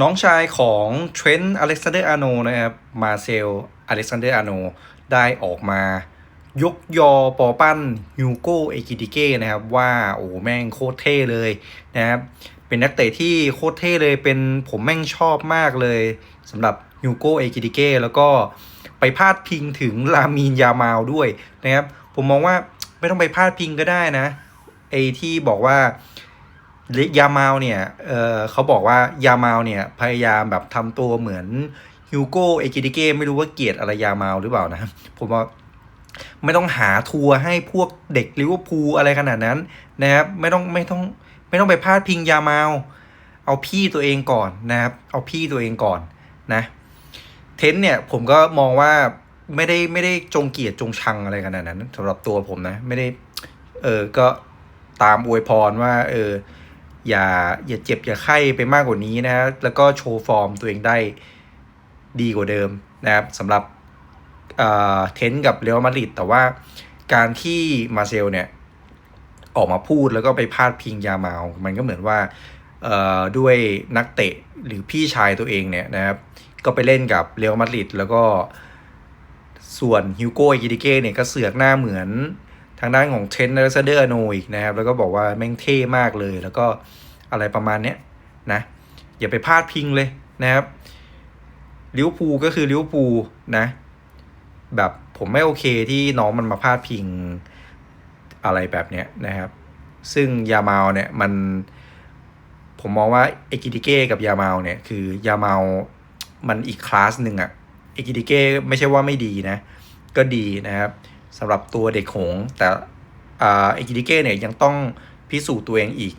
น้องชายของเทรนต์อเล็กซานเดอร์อาโนนะครับ มาเซลอเล็กซานเดอร์อาโนได้ออกมายกยอปอปั้นฮิวโกเอกิติเก้นะครับ ว่าโอ้แม่งโคตรเท่เลยนะครับ เป็นนักเตะที่โคตรเท่เลยเป็นผมแม่งชอบมากเลยสำหรับฮิวโกเอกิติเก้แล้วก็ไปพาดพิงถึงลามีนยามาลด้วยนะครับ ผมมองว่าไม่ต้องไปพาดพิงก็ได้นะไอที่บอกว่า ยามาลเนี่ยเออเขาบอกว่ายามาลเนี่ยพยายามแบบทำตัวเหมือนฮิวโก้เอกิติเก้ไม่รู้ว่าเกลียดอะไรยามาลหรือเปล่านะผมว่าไม่ต้องหาทัวร์ให้พวกเด็กลิเวอร์พูลอะไรขนาดนั้นนะครับไม่ต้องไม่ต้องไม่ต้องไปพาดพิงยามาลเอาพี่ตัวเองก่อนนะครับ เอาพี่ตัวเองก่อนนะ เทนต์เนี่ยผมก็มองว่าไม่ได้ไม่ได้จงเกลียดจงชังอะไรขนาดนั้นสำหรับตัวผมนะ ไม่ได้ เออก็ตามอวยพรว่า เออ อย่าอย่าเจ็บอย่าไข้ไปมากกว่านี้นะแล้วก็โชว์ฟอร์มตัวเองได้ดีกว่าเดิมนะครับสำหรับเทนกับเรอัลมาดริดแต่ว่าการที่มาเซลเนี่ยออกมาพูดแล้วก็ไปพาดพิงยามาลมันก็เหมือนว่าด้วยนักเตะหรือพี่ชายตัวเองเนี่ยนะครับ ก็ไปเล่นกับเรอัลมาดริดแล้วก็ส่วนฮิวโก้อิกิเก้เนี่ยก็เสือกหน้าเหมือน ทางด้านของเทนเนอร์เซเดอร์โนอีกนะครับ แล้วก็บอกว่าแม่งเท่มากเลย แล้วก็อะไรประมาณเนี้ยนะ อย่าไปพลาดพิงเลยนะครับลิวอร์พูก็คือลิวอร์พูนะ แบบผมไม่โอเคที่น้องมันมาพลาดพิงอะไรแบบเนี้ยนะครับ ซึ่งยาเมาเนี่ยมันผมมองว่าเอกิติเก้กับยาเมาเนี่ยคือยาเมามันอีกคลาสหนึ่งอะเอกิติเก้ไม่ใช่ว่าไม่ดีนะ ก็ดีนะครับ สำหรับตัวเด็กหง แต่เอกิติเก้เนี่ยยังต้องพิสูจน์ตัวเองอีก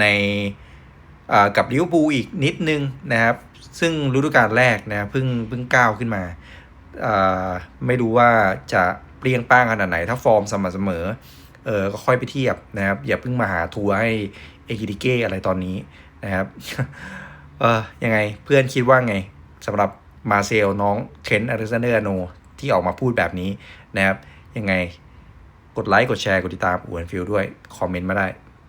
ในกับลิเวอร์พูลอีกนิดนึงนะครับ ซึ่งฤดูกาลแรกนะเพิ่งเพิ่งก้าวขึ้นมา ไม่รู้ว่าจะเปรี้ยงป้างขนาดไหน ถ้าฟอร์มสม่ำเสมอเออก็ค่อยไปเทียบนะครับ อย่าเพิ่งมาหาทัวร์ให้เอกิติเก้อะไรตอนนี้นะครับเออยังไงเพื่อนคิดว่าไงสำหรับมาเซลน้องเคนอเล็กซานเดอร์โนที่ออกมาพูดแบบนี้นะครับ ยังไง กดไลค์กดแชร์กดติดตามอวนฟิลด้วย คอมเมนต์มาได้